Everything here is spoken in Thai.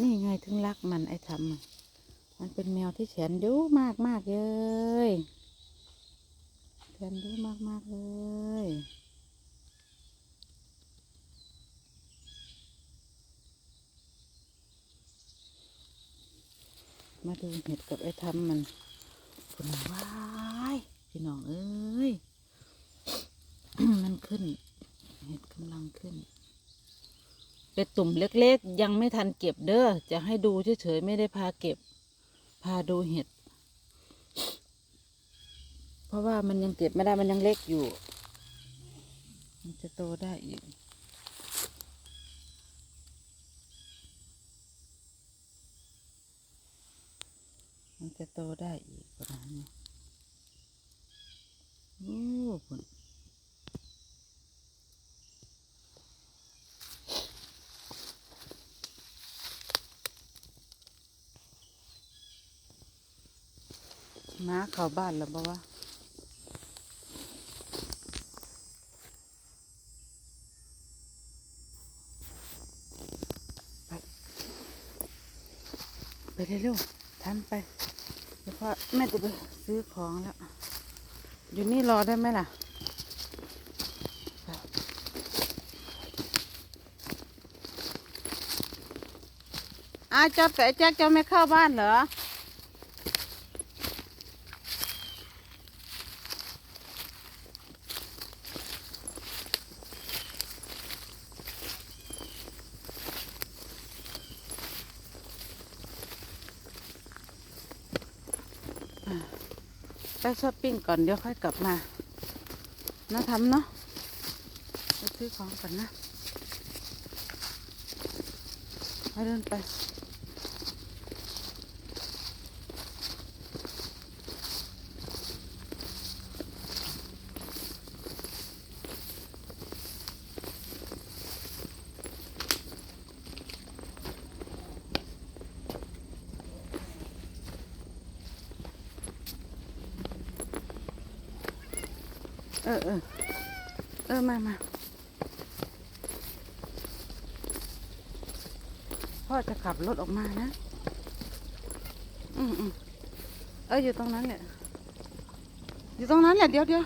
นี่ไงถึงรักมันไอ้ทำมันเป็นแมวที่แสนดูมากมากเลยแสนดูมากมากเลยมาดูเห็ดกับไอ้ทำมันผลว้ายพี่น้องเอ้ย มันขึ้น เห็ดกำลังขึ้น เป็นตุ่มเล็กๆ ยังไม่ทันเก็บเด้อจะให้ดูเฉยๆไม่ได้พาเก็บ พาดูเห็ด เพราะว่ามันยังเก็บไม่ได้มันยังเล็กอยู่ มันจะโตได้อีกมันจะโตได้อีกประมาณนี้โอ้คุณ มาเข้าบ้านแล้วบ่วะไปไปเร็วๆทำไปเดี๋ยวพ่อแม่จะไปซื้อของแล้ว อยู่นี่รอได้ไหมล่ะอาจอดกับไอ้แจ๊คจะไม่เข้าบ้านเหรอ ไปช้อปปิ้งก่อนเดี๋ยวค่อยกลับมานะทำเนาะไปซื้อของก่อนนะไปเดินไป เออเออเออมามาพ่อจะขับรถออกมานะ อืมอืมเอออยู่ตรงนั้นแหละ อยู่ตรงนั้นแหละเดี๋ยวเดี๋ยว